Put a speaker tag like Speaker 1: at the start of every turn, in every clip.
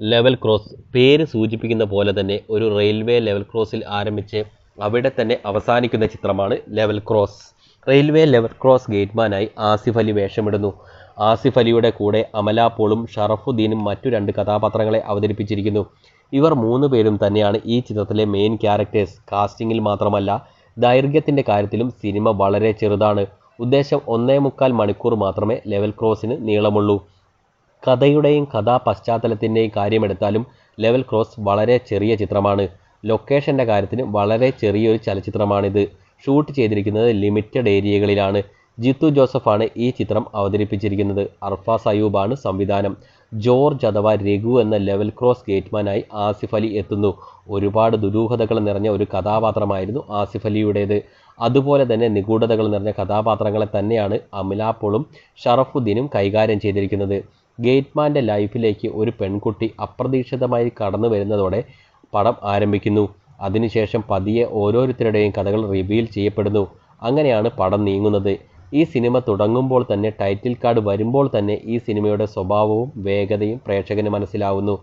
Speaker 1: Level cross പേര് സൂചിപ്പിക്കുന്ന പോലെ തന്നെ ഒരു റെയിൽവേ ലെവൽ ക്രോസിൽ ആരംഭിച്ച് അവിടെ തന്നെ അവസാനിക്കുന്ന ചിത്രമാണ് level cross. Railway level cross ഗേറ്റ്മാനായി Asif Ali വേഷമിടുന്നു. ആസിഫ് അലിയുടെ കൂടെ അമല പോളും ഷറഫുദ്ദീനും മറ്റു രണ്ട് കഥാപാത്രങ്ങളെ അവതരിപ്പിച്ചിരിക്കുന്നു. ഇവർ മൂന്ന് പേരും തന്നെയാണ് ഈ ചിത്രത്തിലെ മെയിൻ ക്യാരക്ടേഴ്സ് കാസ്റ്റിംഗിൽ മാത്രമല്ല ദൈർഘ്യത്തിന്റെ കാര്യത്തിലും സിനിമ വളരെ ചെറുതാണ്. ഉദ്ദേശം ഒന്നേ മുക്കാൽ മണിക്കൂർ മാത്രമേ ലെവൽ ക്രോസിന് നീളമുള്ളൂ. കഥയുടെയും കഥാ പശ്ചാത്തലത്തിന്റെയും കാര്യമെടുത്താലും ലെവൽ ക്രോസ് വളരെ ചെറിയ ചിത്രമാണ്. ലൊക്കേഷന്റെ കാര്യത്തിന് വളരെ ചെറിയൊരു ചലച്ചിത്രമാണിത്. ഷൂട്ട് ചെയ്തിരിക്കുന്നത് ലിമിറ്റഡ് ഏരിയകളിലാണ്. ജിത്തു ജോസഫാണ് ഈ ചിത്രം അവതരിപ്പിച്ചിരിക്കുന്നത്. അർഫാസ് അയൂബാണ് സംവിധാനം. ജോർജ് അഥവാ രഘു എന്ന ലെവൽ ക്രോസ് ഗേറ്റ്മാനായി ആസിഫ് അലി എത്തുന്നു. ഒരുപാട് ദുരൂഹതകൾ നിറഞ്ഞ ഒരു കഥാപാത്രമായിരുന്നു ആസിഫ് അലിയുടേത്. അതുപോലെ തന്നെ നിഗൂഢതകൾ നിറഞ്ഞ കഥാപാത്രങ്ങളെ തന്നെയാണ് അമിലാപ്പോളും ഷറഫുദ്ദീനും കൈകാര്യം ചെയ്തിരിക്കുന്നത്. ഗേറ്റ്മാന്റെ ലൈഫിലേക്ക് ഒരു പെൺകുട്ടി അപ്രതീക്ഷിതമായി കടന്നു വരുന്നതോടെ പടം ആരംഭിക്കുന്നു. അതിനുശേഷം പതിയെ ഓരോരുത്തരുടെയും കഥകൾ റിവീൽ ചെയ്യപ്പെടുന്നു. അങ്ങനെയാണ് പടം നീങ്ങുന്നത്. ഈ സിനിമ തുടങ്ങുമ്പോൾ തന്നെ ടൈറ്റിൽ കാർഡ് വരുമ്പോൾ തന്നെ ഈ സിനിമയുടെ സ്വഭാവവും വേഗതയും പ്രേക്ഷകന് മനസ്സിലാവുന്നു.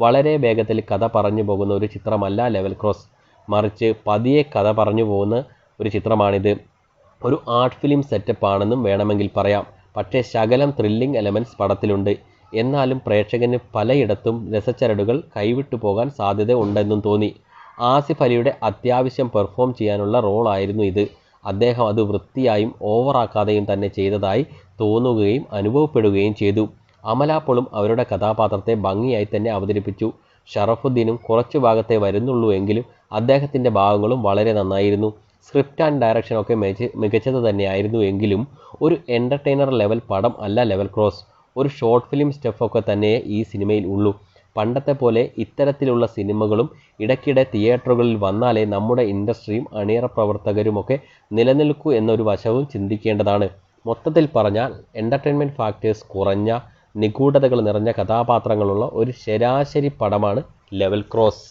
Speaker 1: വളരെ വേഗത്തിൽ കഥ പറഞ്ഞു പോകുന്ന ഒരു ചിത്രമല്ല ലെവൽ ക്രോസ് മറിച്ച് പതിയെ കഥ പറഞ്ഞു പോകുന്ന ഒരു ചിത്രമാണിത്. ഒരു ആർട്ട് ഫിലിം സെറ്റപ്പ് ആണെന്നും വേണമെങ്കിൽ പറയാം. പക്ഷേ ശകലം ത്രില്ലിംഗ് എലമെന്റ്സ് പടത്തിലുണ്ട്. എന്നാലും പ്രേക്ഷകന് പലയിടത്തും രസച്ചരടുകൾ കൈവിട്ടു പോകാൻ സാധ്യത ഉണ്ടെന്നും തോന്നി. ആസിഫ് അലിയുടെ അത്യാവശ്യം പെർഫോം ചെയ്യാനുള്ള റോളായിരുന്നു ഇത്. അദ്ദേഹം അത് വൃത്തിയായും ഓവറാക്കാതെയും തന്നെ ചെയ്തതായി തോന്നുകയും അനുഭവപ്പെടുകയും ചെയ്തു. അമലാപ്പോളും അവരുടെ കഥാപാത്രത്തെ ഭംഗിയായി തന്നെ അവതരിപ്പിച്ചു. ഷറഫുദ്ദീനും കുറച്ചു ഭാഗത്തെ വരുന്നുള്ളൂ എങ്കിലും അദ്ദേഹത്തിന്റെ ഭാഗങ്ങളും വളരെ നന്നായിരുന്നു. സ്ക്രിപ്റ്റ് ആൻഡ് ഡയറക്ഷൻ ഒക്കെ മികച്ച മികച്ചത് തന്നെയായിരുന്നു എങ്കിലും ഒരു എന്റർടൈനർ ലെവൽ പടം അല്ല ലെവൽ ക്രോസ് ഒരു ഷോർട്ട് ഫിലിം സ്റ്റെഫൊക്കെ തന്നെ ഈ സിനിമയിൽ ഉള്ളൂ. പണ്ടത്തെ പോലെ ഇത്തരത്തിലുള്ള സിനിമകളും ഇടയ്ക്കിടെ തിയേറ്ററുകളിൽ വന്നാലേ നമ്മുടെ ഇൻഡസ്ട്രിയും അണിയറ പ്രവർത്തകരുമൊക്കെ നിലനിൽക്കൂ എന്നൊരു വശവും ചിന്തിക്കേണ്ടതാണ്. മൊത്തത്തിൽ പറഞ്ഞാൽ എന്റർടൈൻമെന്റ് ഫാക്ടേഴ്സ് കുറഞ്ഞ നിഗൂഢതകൾ നിറഞ്ഞ കഥാപാത്രങ്ങളുള്ള ഒരു ശരാശരി പടമാണ് ലെവൽ ക്രോസ്